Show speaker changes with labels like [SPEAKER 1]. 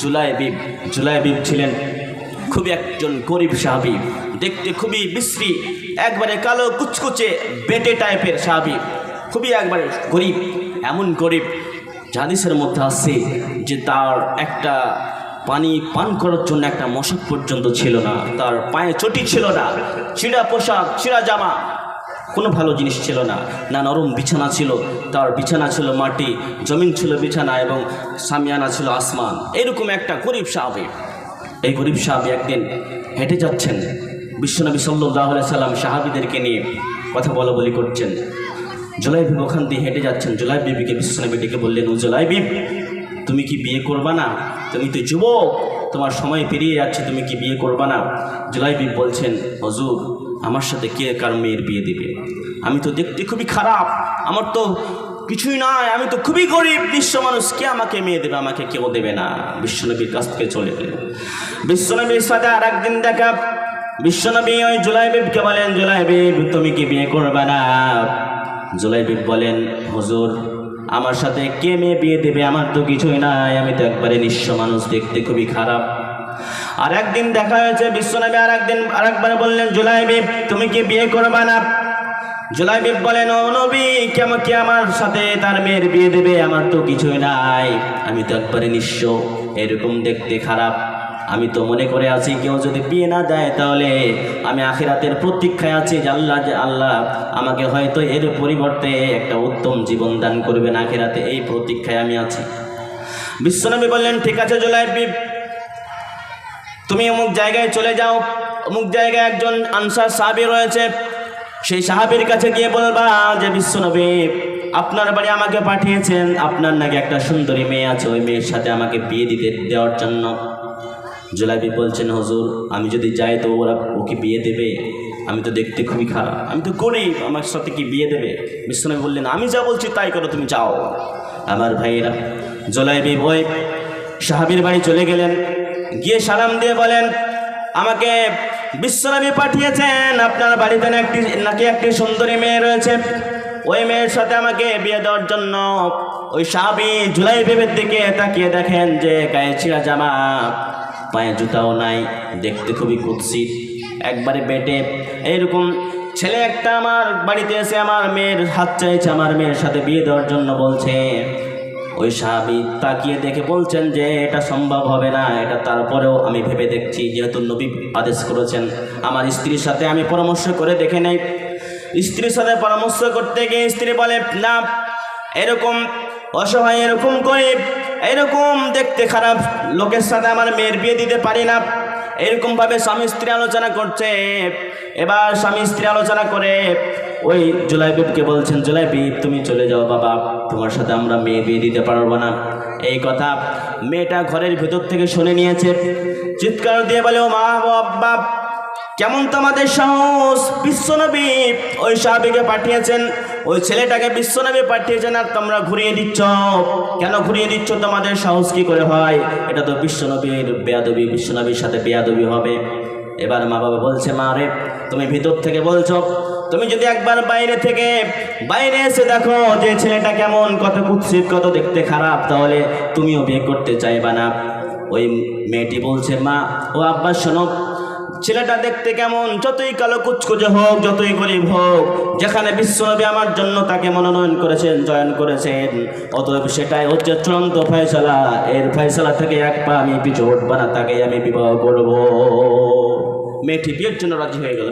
[SPEAKER 1] জুলাইবিব জুলাইবিব ছিলেন খুবই একজন গরিব সাহাবি, দেখতে খুবই বিশ্রী, একবারে কালো কুচকুচে বেটে টাইপের সাহাবি, খুবই একবারে গরিব, এমন গরিব জাদিসের মধ্যে আছে যে তার একটা পানি পান করার জন্য একটা মশক পর্যন্ত ছিল না, তার পায়ে চটি ছিল না, ছিঁড়া পোশাক, ছিঁড়া জামা কোনো ভালো জিনিস ছিল না। না নরম বিছানা ছিল, তার বিছানা ছিল মাটি, জমিন ছিল বিছানা এবং সামিয়ানা ছিল আসমান। এরকম একটা গরিব সাহাবি। এই গরিব সাহাবি একদিন হেঁটে যাচ্ছেন। বিশ্বনবী সাল্লাহ সাল্লাম সাহাবিদেরকে নিয়ে কথা বলা বলি করছেন। জুলাই বিব ওখান দিয়ে হেঁটে যাচ্ছেন। জুলাই বিবিকে বিশ্বনবী ডেকে বললেন, ও জুলাই বিব তুমি কি বিয়ে করবা না? তুমি তো যুবক, তোমার সময় পেরিয়ে যাচ্ছে, তুমি কি বিয়ে করবা না? জুলাই বিব বলছেন, হজুর আমার সাথে কে কার মেয়ের বিয়ে দিবে? আমি তো দেখতে খুবই খারাপ। আমার তো কিছুই নয় আমি তো খুবই গরিব। বিশ্ব মানুষ কে আমাকে মেয়ে দেবে? আমাকে কেউ দেবে না। বিশ্বনবীর কাছ থেকে চলে গেলেন। বিশ্বনবীর সাথে আর একদিন দেখা। বিশ্বনবী ওই জুলাইবিবকে বলেন, জুলাইবিব, তুমি কি বিয়ে করবে না? জুলাইবিব বলেন, হুজুর, আমার সাথে কে মেয়ে বিয়ে দেবে? আমার তো কিছুই নাই। আমি তো একবারে নিঃস্ব মানুষ। দেখতে খুবই খারাপ। আর একদিন দেখা হয়েছে, বিশ্বনবী আর একদিন আর একবার বললেন, জুলাইবিব, তুমি কি বিয়ে করবে না? জুলাইবিব বলেন, ও নবী কেমন কি আমার সাথে তার মেয়ের বিয়ে দেবে? আমার তো কিছুই নাই। আমি তো একবারে নিঃস্ব, এরকম দেখতে খারাপ। আমি তো মনে করে আছি, কেউ যদি বিয়ে না দেয় তাহলে আমি আখিরাতের প্রতীক্ষায় আছি যে আল্লাহ যে আল্লাহ আমাকে হয়তো এর পরিবর্তে একটা উত্তম জীবন দান করবেন। আখিরাতে এই প্রতীক্ষায় আমি আছি। বিশ্বনবী বললেন, ঠিক আছে জুলাইবিব তুমি অমুক জায়গায় চলে যাও, অমুক জায়গায় একজন আনসার সাহাবি রয়েছে, সেই সাহাবির কাছে গিয়ে বলবা যে, বিশ্বনবী, আপনার বাড়ি আমাকে পাঠিয়েছেন, আপনার নাকি একটা সুন্দরী মেয়ে আছে, ওই মেয়ের সাথে আমাকে বিয়ে দিতে, দেওয়ার জন্য। জুলাইবি বলছেন, হজুর, আমি যদি যাই তো ওরা ওকে বিয়ে দেবে। আমি তো দেখতে খুবই খারাপ। আমি তো গরিব, আমার সাথে কি বিয়ে দেবে? বিশ্বনবী বললেন, আমি যা বলছি তাই করো, তুমি যাও। আমার ভাইয়েরা, জুলাইবি ভয় সাহাবির বাড়ি চলে গেলেন। গিয়ে সালাম দিয়ে বলেন, আমাকে বিশ্বনবী পাঠিয়েছেন। আপনার বাড়িতে একটি নাকি একটি সুন্দরী মেয়ে রয়েছে। ওই মেয়ের সাথে আমাকে বিয়ে দেওয়ার জন্য ওই সাহাবি জুলাই বেবের দিকে তাকিয়ে দেখেন যে গায়ে ছিঁড়া জামা, পায়ে জুতাও নাই, দেখতে খুবই কুৎসিত। একবারে বেটে। এইরকম ছেলে একটা আমার বাড়িতে এসে আমার মেয়ের হাত চাইছে, আমার মেয়ের সাথে বিয়ে দেওয়ার জন্য বলছে। ওই সাহাবি তাকিয়ে দেখে বলছেন যে এটা সম্ভব হবে না, এটা তারপরেও আমি ভেবে দেখছি, যেহেতু নবী আদেশ করেছেন। আমার স্ত্রীর সাথে আমি পরামর্শ করে দেখে নেই। স্ত্রীর সাথে পরামর্শ করতে গিয়ে স্ত্রী বলে, না, এরকম অসহায়, এরকম করে এরকম দেখতে খারাপ, লোকের সাথে আমার মেয়ের বিয়ে দিতে পারি না। এরকমভাবে স্বামী স্ত্রী আলোচনা করছে। এবার স্বামী স্ত্রী আলোচনা করে ওই জুলাইবিবকে বলছেন জুলাইবিব তুমি চলে যাও বাবা, তোমার সাথে আমরা মেয়ে বিয়ে দিতে পারব না। এই কথা মেয়েটা ঘরের ভেতর থেকে শুনে নিয়েছে। চিৎকার দিয়ে বলে, ও মা, ও আব্বা, কেমন তোমাদের সাহস? বিশ্বনবী ওই সাহাবিকে পাঠিয়েছেন, ওই ছেলেটাকে বিশ্বনবী পাঠিয়েছেন আর তোমরা ঘুরিয়ে দিচ্ছ। কেন ঘুরিয়ে দিচ্ছ? তোমাদের সাহস কি করে হয়? এটা তো বিশ্বনবীর বেয়াদবি বিশ্বনবীর সাথে বেয়াদবি হবে। এবার মা বাবা বলছে, মা রে, তুমি ভিতর থেকে বলছো তুমি যদি একবার বাইরে থেকে বাইরে এসে দেখো যে ছেলেটা কেমন, কত কুৎসিত, কত দেখতে খারাপ, তাহলে তুমিও বিয়ে করতে চাইবা না। ওই মেয়েটি বলছে, মা, ও আব্বা, শোনো, ছেলেটা দেখতে কেমন, যতই কালো কুচকুচে হোক, যতই গরিব হোক, যেখানে বিশ্বনবী আমার জন্য তাকে মনোনয়ন করেছেন জয়েন করেছেন, অতএব সেটাই হচ্ছে চূড়ান্ত ফয়সালা। এর ফয়সালা থেকে এক পা আমি পিছু উঠবো না তাকে আমি বিবাহ করব। মেয়েটি বিয়ের জন্য রাজি হয়ে গেল।